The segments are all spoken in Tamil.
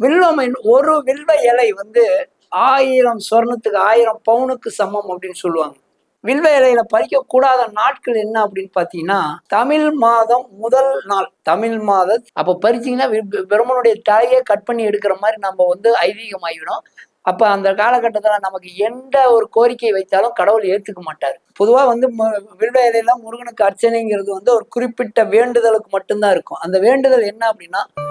வில்வம் ஒரு வில்வ இலை வந்து ஆயிரம் சொர்ணத்துக்கு ஆயிரம் பவுனுக்கு சமம் அப்படின்னு சொல்லுவாங்க. வில்வ இலையில பறிக்க கூடாத நாட்கள் என்ன அப்படின்னு பாத்தீங்கன்னா தமிழ் மாதம் முதல் நாள். தமிழ் மாதம் அப்ப பறிச்சீங்கன்னா பிரம்மனுடைய தலையை கட் பண்ணி எடுக்கிற மாதிரி நம்ம வந்து ஐதீகமாகிடும் அப்ப அந்த காலகட்டத்துல நமக்கு எந்த ஒரு கோரிக்கை வைத்தாலும் கடவுள் ஏத்துக்க மாட்டார். பொதுவா வந்து மு- வில்வ இலையெல்லாம் முருகனுக்கு அர்ச்சனைங்கிறது வந்து ஒரு குறிப்பிட்ட வேண்டுதலுக்கு மட்டும்தான் இருக்கும். அந்த வேண்டுதல் என்ன அப்படின்னா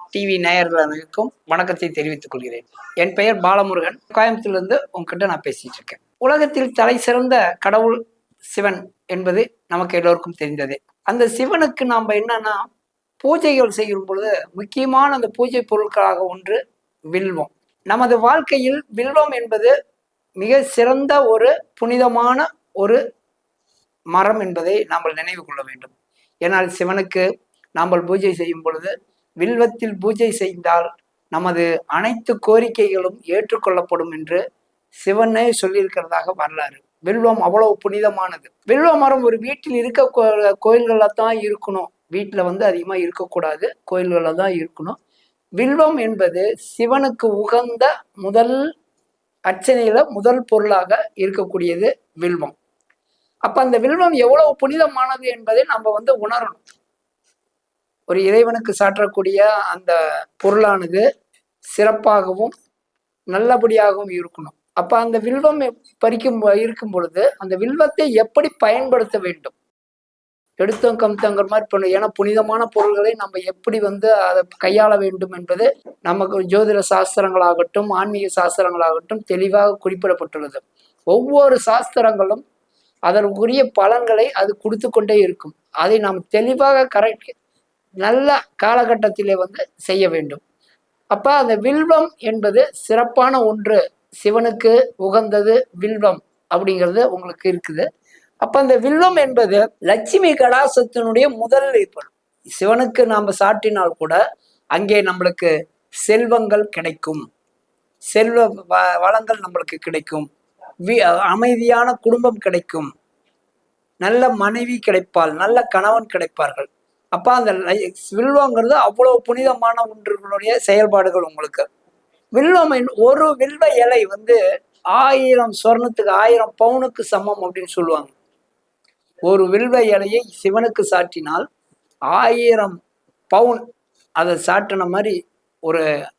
TV நேயர்களுக்கும் வணக்கத்தை தெரிவித்துக் கொள்கிறேன். என் பெயர் பாலமுருகன். கோயம்புத்தூர்லேருந்து உங்ககிட்ட நான் பேசிட்டு இருக்கேன். உலகத்தில் தலை சிறந்த கடவுள் சிவன் என்பது நமக்கு எல்லோருக்கும் தெரிந்ததே. அந்த சிவனுக்கு நாம் என்னன்னா பூஜைகள் செய்யும் பொழுது முக்கியமான அந்த பூஜை பொருட்களாக ஒன்று வில்வம். நமது வாழ்க்கையில் வில்வம் என்பது மிக சிறந்த ஒரு புனிதமான ஒரு மரம் என்பதை நாம் நினைவு கொள்ள வேண்டும். ஏனால் சிவனுக்கு நாம் பூஜை செய்யும் பொழுது வில்வத்தில் பூஜை செய்தால் நமது அனைத்து கோரிக்கைகளும் ஏற்றுக்கொள்ளப்படும் என்று சிவனே சொல்லியிருக்கிறதாக வரலாறு. வில்வம் அவ்வளவு புனிதமானது. வில்வ மரம் ஒரு வீட்டில் இருக்க கோயில்கள தான் இருக்கணும். வீட்டில் வந்து அதிகமா இருக்கக்கூடாது. கோயில்களில் தான் இருக்கணும். வில்வம் என்பது சிவனுக்கு உகந்த முதல் அர்ச்சனையில முதல் பொருளாக இருக்கக்கூடியது வில்வம். அப்ப அந்த வில்வம் எவ்வளவு புனிதமானது என்பதை நம்ம வந்து உணரணும். ஒரு இறைவனுக்கு சாற்றக்கூடிய அந்த பொருளானது சிறப்பாகவும் நல்லபடியாகவும் இருக்கணும். அப்ப அந்த வில்வம் பறிக்கும் இருக்கும் பொழுது அந்த வில்வத்தை எப்படி பயன்படுத்த வேண்டும்? எடுத்தோம் கம்தங்கிற மாதிரி பண்ணும் ஏன்னா புனிதமான பொருள்களை நம்ம எப்படி வந்து அதை கையாள வேண்டும் என்பது நமக்கு ஜோதிட சாஸ்திரங்களாகட்டும் ஆன்மீக சாஸ்திரங்களாகட்டும் தெளிவாக குறிப்பிடப்பட்டுள்ளது. ஒவ்வொரு சாஸ்திரங்களும் அதற்குரிய பலன்களை அது கொடுத்து கொண்டே இருக்கும். அதை நாம் தெளிவாக கரெக்ட் நல்ல காலகட்டத்திலே வந்து செய்ய வேண்டும். அப்போ அந்த வில்வம் என்பது சிறப்பான ஒன்று. சிவனுக்கு உகந்தது வில்வம் அப்படிங்கிறது உங்களுக்கு இருக்குது. அப்போ அந்த வில்வம் என்பது லட்சுமி கடாசத்தினுடைய முதல் ஏற்படும் சிவனுக்கு நாம் சாட்டினால் கூட அங்கே நம்மளுக்கு செல்வங்கள் கிடைக்கும். செல்வ வ- வளங்கள் நம்மளுக்கு கிடைக்கும். வி- அமைதியான குடும்பம் கிடைக்கும். நல்ல மனைவி கிடைப்பாள் நல்ல கணவன் கிடைப்பார்கள். அப்ப அந்த லை- வில்வங்கிறது அவ்வளவு புனிதமான ஒன்றுகளுடைய செயல்பாடுகள் உங்களுக்கு. வில்வம் ஒரு வில்வ இலை வந்து ஆயிரம் சொர்ணத்துக்கு ஆயிரம் பவுனுக்கு சமம் அப்படின்னு சொல்லுவாங்க. ஒரு வில்வ இலையை சிவனுக்கு சாட்டினால் ஆயிரம் பவுன் அதை சாட்டின மாதிரி ஒரு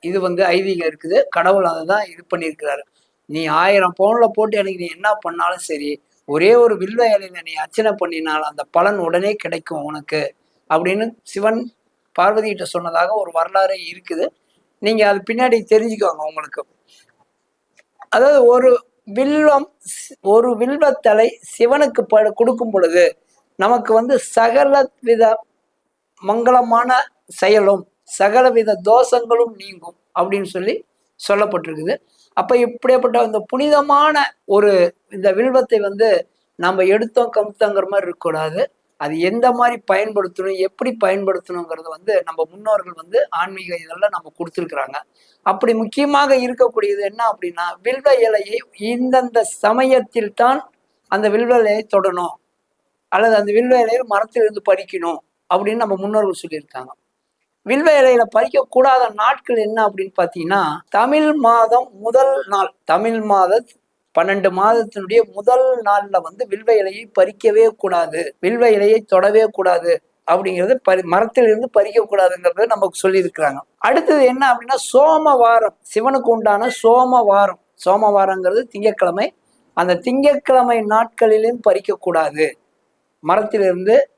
இது வந்து ஐதீகம் இருக்குது. கடவுள் அதை தான் இது பண்ணியிருக்கிறாரு. நீ ஆயிரம் பவுனில் போட்டு எனக்கு நீ என்ன பண்ணாலும் சரி ஒரே ஒரு வில்வ இலையில நீ அர்ச்சனை பண்ணினால் அந்த பலன் உடனே கிடைக்கும் உனக்கு அப்படின்னு சிவன் பார்வதியிட்ட சொன்னதாக ஒரு வரலாறு இருக்குது. நீங்க அது பின்னாடி தெரிஞ்சுக்கோங்க உங்களுக்கு. அதாவது ஒரு வில்வம் ஒரு வில்வத்தலை சிவனுக்கு ப கொடுக்கும் பொழுது நமக்கு வந்து சகல வித மங்களமான செயலும் சகலவித தோஷங்களும் நீங்கும் அப்படின்னு சொல்லி சொல்லப்பட்டிருக்குது. அப்போ இப்படியாப்பட்ட அந்த புனிதமான ஒரு இந்த வில்வத்தை வந்து நம்ம எடுத்தோம் கமுத்தங்கிற மாதிரி இருக்கக்கூடாது. அது எந்த மாதிரி பயன்படுத்தணும் எப்படி பயன்படுத்தணுங்கிறது வந்து நம்ம முன்னோர்கள் வந்து ஆன்மீக இதெல்லாம் நம்ம கொடுத்துருக்குறாங்க. அப்படி முக்கியமாக இருக்கக்கூடியது என்ன அப்படின்னா வில்வ இலையை இந்தந்த சமயத்தில் தான் அந்த வில்வ இலையை தொடணும். அல்லது அந்த வில்வ இலையை மரத்திலிருந்து பறிக்கணும் அப்படின்னு நம்ம முன்னோர்கள் சொல்லியிருக்காங்க. வில்வ இலையில பறிக்க கூடாத நாட்கள் என்ன அப்படின்னு பார்த்தீங்கன்னா தமிழ் மாதம் முதல் நாள் தமிழ் மாத பன்னெண்டு மாதத்தினுடைய முதல் நாள்ல வந்து வில்வ இலையை பறிக்கவே கூடாது வில்வ இலையை தொடவே கூடாது அப்படிங்கிறது பறி மரத்திலிருந்து பறிக்கக்கூடாதுங்கிறத நமக்கு சொல்லியிருக்கிறாங்க. அடுத்தது என்ன அப்படின்னா சோமவாரம் சிவனுக்கு உண்டான சோமவாரம். சோமவாரங்கிறது திங்கட்கிழமை. அந்த திங்கக்கிழமை நாட்களிலும் பறிக்கக்கூடாது. மரத்திலிருந்து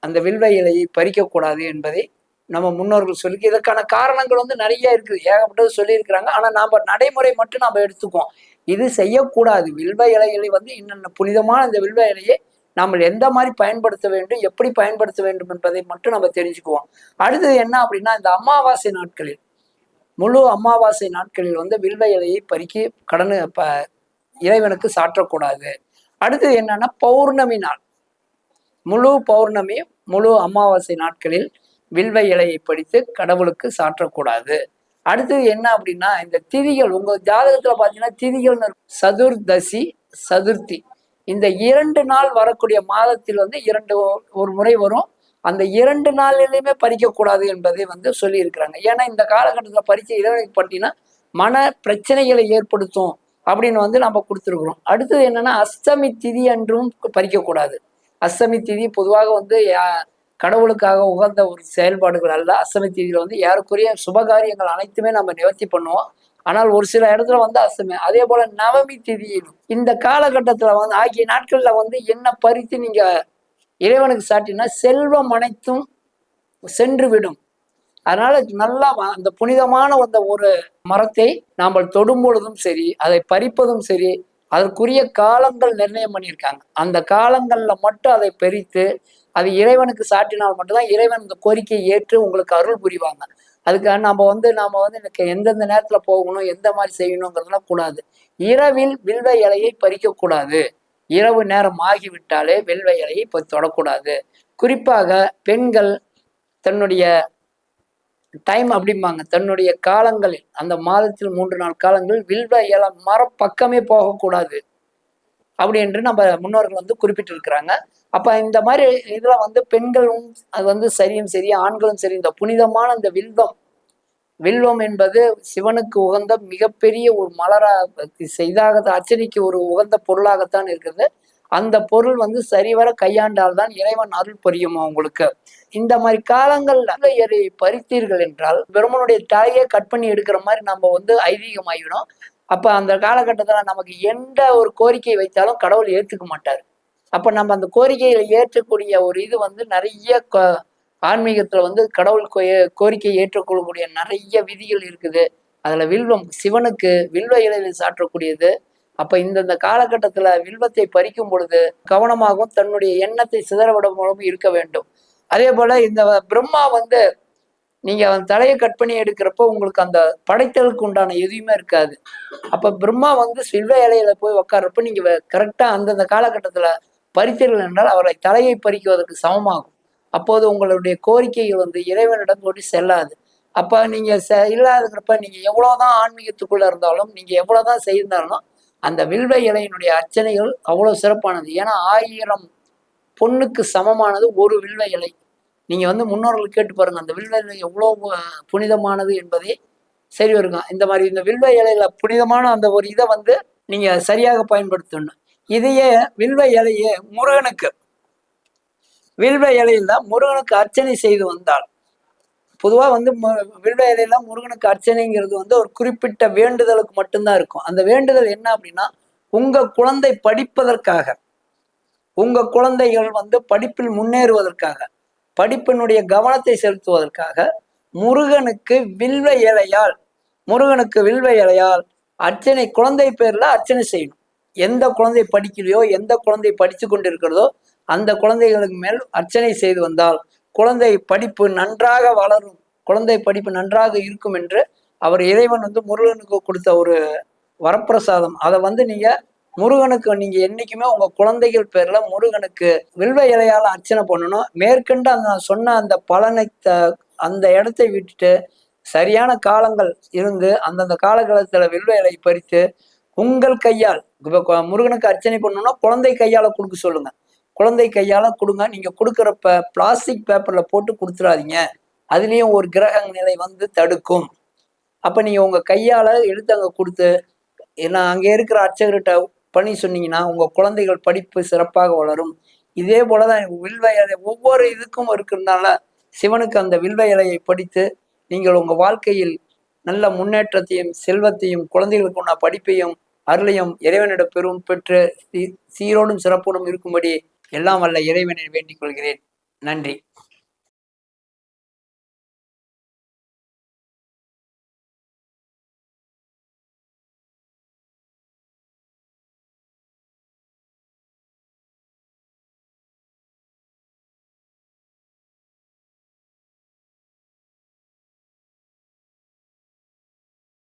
அந்த வில்வ இலையை பறிக்கக்கூடாது என்பதை நம்ம முன்னோர்கள் சொல்லி இதற்கான காரணங்கள் வந்து நிறைய இருக்குது. ஏகப்பட்டது சொல்லியிருக்கிறாங்க. ஆனால் நாம் நடைமுறை மட்டும் நம்ம எடுத்துக்குவோம். இது செய்யக்கூடாது. வில்வ இலைகளை வந்து இன்னென்ன புனிதமான இந்த வில்வ இலையை நாம் எந்த மாதிரி பயன்படுத்த வேண்டும் எப்படி பயன்படுத்த வேண்டும் என்பதை மட்டும் நம்ம தெரிஞ்சுக்குவோம். அடுத்தது என்ன அப்படின்னா இந்த அமாவாசை நாட்களில் முழு அமாவாசை நாட்களில் வந்து வில்வ இலையை பறிக்கி கடனு ப இறைவனுக்கு சாற்றக்கூடாது. அடுத்தது என்னன்னா பௌர்ணமி நாள். முழு பௌர்ணமி முழு அமாவாசை நாட்களில் வில்வ இலையை படித்து கடவுளுக்கு சாற்றக்கூடாது. அடுத்தது என்ன அப்படின்னா இந்த திதிகள் உங்க ஜாதகத்துல பாத்தீங்கன்னா திதிகள் சதுர்தசி சதுர்த்தி. இந்த இரண்டு நாள் வரக்கூடிய மாதத்தில் வந்து இரண்டு ஒரு முறை வரும். அந்த இரண்டு நாளிலையுமே பறிக்கக்கூடாது என்பதை வந்து சொல்லியிருக்கிறாங்க. ஏன்னா இந்த காலகட்டத்தில் பறிச்ச இறைவனுக்கு பட்டினா மன பிரச்சனைகளை ஏற்படுத்தும் அப்படின்னு வந்து நம்ம கொடுத்துருக்குறோம். அடுத்தது என்னன்னா அஷ்டமி திதி அன்றும் பறிக்கக்கூடாது. அஷ்டமி திதி பொதுவாக வந்து கடவுளுக்காக உகந்த ஒரு செயல்பாடுகள் அல்ல. அஷ்டமி திதியில வந்து ஏறக்குரிய சுபகாரியங்கள் அனைத்துமே நம்ம நிவர்த்தி பண்ணுவோம். ஆனால் ஒரு சில இடத்துல வந்து அஷ்டமி அதே போல நவமி திதியிலும் இந்த காலகட்டத்துல வந்து ஆகிய நாட்கள்ல வந்து என்ன பறித்து நீங்க இறைவனுக்கு சாட்டினா செல்வம் அனைத்தும் சென்று விடும் அதனால நல்லா வ- அந்த புனிதமான அந்த ஒரு மரத்தை நாம் தொடும் பொழுதும் சரி அதை பறிப்பதும் சரி அதற்குரிய காலங்கள் நிர்ணயம் பண்ணியிருக்காங்க. அந்த காலங்கள்ல மட்டும் அதை பறித்து அது இறைவனுக்கு சாட்டினால் மட்டும்தான் இறைவன் இந்த கோரிக்கையை ஏற்று உங்களுக்கு அருள் புரிவாங்க. அதுக்காக நம்ம வந்து நாம வந்து எனக்கு எந்தெந்த நேரத்துல போகணும் எந்த மாதிரி செய்யணுங்கிறதுலாம் கூடாது. இரவில் வில்வ இலையை பறிக்க கூடாது. இரவு நேரம் ஆகிவிட்டாலே வில்வ இலையை இப்போ தொடக்கூடாது. குறிப்பாக பெண்கள் தன்னுடைய டைம் அப்படிம்பாங்க. தன்னுடைய காலங்களில் அந்த மாதத்தில் மூன்று நாள் காலங்களில் வில்வ இலை மரப்பக்கமே போகக்கூடாது. அப்படி என்று நம்ம முன்னோர்கள் வந்து குறிப்பிட்டிருக்கிறாங்க. அப்ப இந்த மாதிரி இதுல வந்து பெண்களும் அது வந்து சரியும் சரி ஆண்களும் சரி இந்த புனிதமான இந்த வில்வம். வில்வம் என்பது சிவனுக்கு உகந்த மிகப்பெரிய ஒரு மலரா இதாக அர்ச்சனைக்கு ஒரு உகந்த பொருளாகத்தான் இருக்குது அந்த பொருள் வந்து சரிவர கையாண்டால்தான் இறைவன் அருள் புரியும் உங்களுக்கு இந்த மாதிரி காலங்கள்ல எதை பறித்தீர்கள் என்றால் பெருமனுடைய தலையை கட் பண்ணி எடுக்கிற மாதிரி நம்ம வந்து ஐதீகமாகிடும் அப்போ அந்த காலகட்டத்தில் நமக்கு எந்த ஒரு கோரிக்கை வைத்தாலும் கடவுள் ஏற்றுக்க மாட்டார். அப்போ நம்ம அந்த கோரிக்கைகளை ஏற்றக்கூடிய ஒரு இது வந்து நிறைய ஆன்மீகத்தில் வந்து கடவுள் கோ- கோரிக்கை ஏற்றுக்கொள்ளக்கூடிய நிறைய விதிகள் இருக்குது. அதில் வில்வம் சிவனுக்கு வில்வ இலையில் சாற்றக்கூடியது. அப்போ இந்தந்த காலகட்டத்தில் வில்வத்தை பறிக்கும் பொழுது கவனமாகவும் தன்னுடைய எண்ணத்தை சிதறவிட விடாமலும் இருக்க வேண்டும். அதே போல் இந்த பிரம்மா வந்து நீங்க அவன் தலையை கட் பண்ணி எடுக்கிறப்போ உங்களுக்கு அந்த படைத்தலுக்கு உண்டான எதுவுமே இருக்காது. அப்ப பிரம்மா வந்து சில்வ இலையில போய் உட்கார்றப்ப நீங்க கரெக்டா அந்தந்த காலகட்டத்துல பறித்தீர்கள் என்றால் அவரை தலையை பறிக்குவதற்கு சமமாகும். அப்போது உங்களுடைய கோரிக்கைகள் வந்து இறைவனிடம் கொண்டு செல்லாது. அப்ப நீங்க செ- இல்லாதங்கிறப்ப நீங்க எவ்வளவுதான் ஆன்மீகத்துக்குள்ள இருந்தாலும் நீங்க எவ்வளவுதான் செய்திருந்தாலும் அந்த வில்வ இலையினுடைய அர்ச்சனைகள் அவ்வளவு சிறப்பானது. ஏன்னா ஆயிரம் பொண்ணுக்கு சமமானது ஒரு வில்வ இலை. நீங்கள் வந்து முன்னோர்கள் கேட்டு பாருங்கள் அந்த வில்வ இலை எவ்வளோ புனிதமானது என்பதை சரி வருங்க. இந்த மாதிரி இந்த வில்வ இலையில புனிதமான அந்த ஒரு இதை வந்து நீங்கள் சரியாக பயன்படுத்தணும். இதையே வில்வ இலையே முருகனுக்கு வில்வ இலையில முருகனுக்கு அர்ச்சனை செய்து வந்தால் பொதுவாக வந்து மு- வில்வ இலையில முருகனுக்கு அர்ச்சனைங்கிறது வந்து ஒரு குறிப்பிட்ட வேண்டுதலுக்கு மட்டும்தான் இருக்கும். அந்த வேண்டுதல் என்ன அப்படின்னா உங்கள் குழந்தை படிப்பதற்காக உங்கள் குழந்தைகள் வந்து படிப்பில் முன்னேறுவதற்காக. படிப்பினுடைய கவனத்தை செலுத்துவதற்காக முருகனுக்கு வில்வ இலையால் முருகனுக்கு வில்வ இலையால் அர்ச்சனை குழந்தை பேர்ல அர்ச்சனை செய்யணும். எந்த குழந்தை படிக்கலையோ எந்த குழந்தை படித்து கொண்டிருக்கிறதோ அந்த குழந்தைகளுக்கு மேல் அர்ச்சனை செய்து வந்தால் குழந்தை படிப்பு நன்றாக வளரும். குழந்தை படிப்பு நன்றாக இருக்கும் என்று அவர் இறைவன் வந்து முருகனுக்கு கொடுத்த ஒரு வரப்பிரசாதம். அதை வந்து நீங்கள் முருகனுக்கு நீங்க என்னைக்குமே உங்க குழந்தைகள் பேர்ல முருகனுக்கு வில்வ இலையால அர்ச்சனை பண்ணணும். மேற்கண்டு அந்த நான் சொன்ன அந்த பலனை அந்த இடத்தை விட்டுட்டு சரியான காலங்கள் இருந்து அந்தந்த காலகாலத்துல வில்வ இலை பறித்து உங்கள் கையால் இப்போ முருகனுக்கு அர்ச்சனை பண்ணணும்னா குழந்தை கையால கொடுக்க சொல்லுங்க. குழந்தை கையால கொடுங்க. நீங்க கொடுக்குறப்ப பிளாஸ்டிக் பேப்பர்ல போட்டு கொடுத்துறாதீங்க. அதுலேயும் ஒரு கிரக நிலை வந்து தடுக்கும். அப்ப நீங்க உங்க கையால எடுத்து அங்க கொடுத்து ஏன்னா அங்கே இருக்கிற அர்ச்சகர்கிட்ட பண்ணி சொன்னீங்கன்னா உங்க குழந்தைகள் படிப்பு சிறப்பாக வளரும். இதே போலதான் வில்வ இலை ஒவ்வொரு இதுக்கும் இருக்கிறதுனால சிவனுக்கு அந்த வில்வ இலையை படித்து நீங்கள் உங்க வாழ்க்கையில் நல்ல முன்னேற்றத்தையும் செல்வத்தையும் குழந்தைகளுக்கு உள்ள படிப்பையும் அருளையும் இறைவனிடம் பெரும் பெற்று சீரோடும் சிறப்போடும் இருக்கும்படி எல்லாம் வல்ல இறைவனை வேண்டிக் கொள்கிறேன். நன்றி.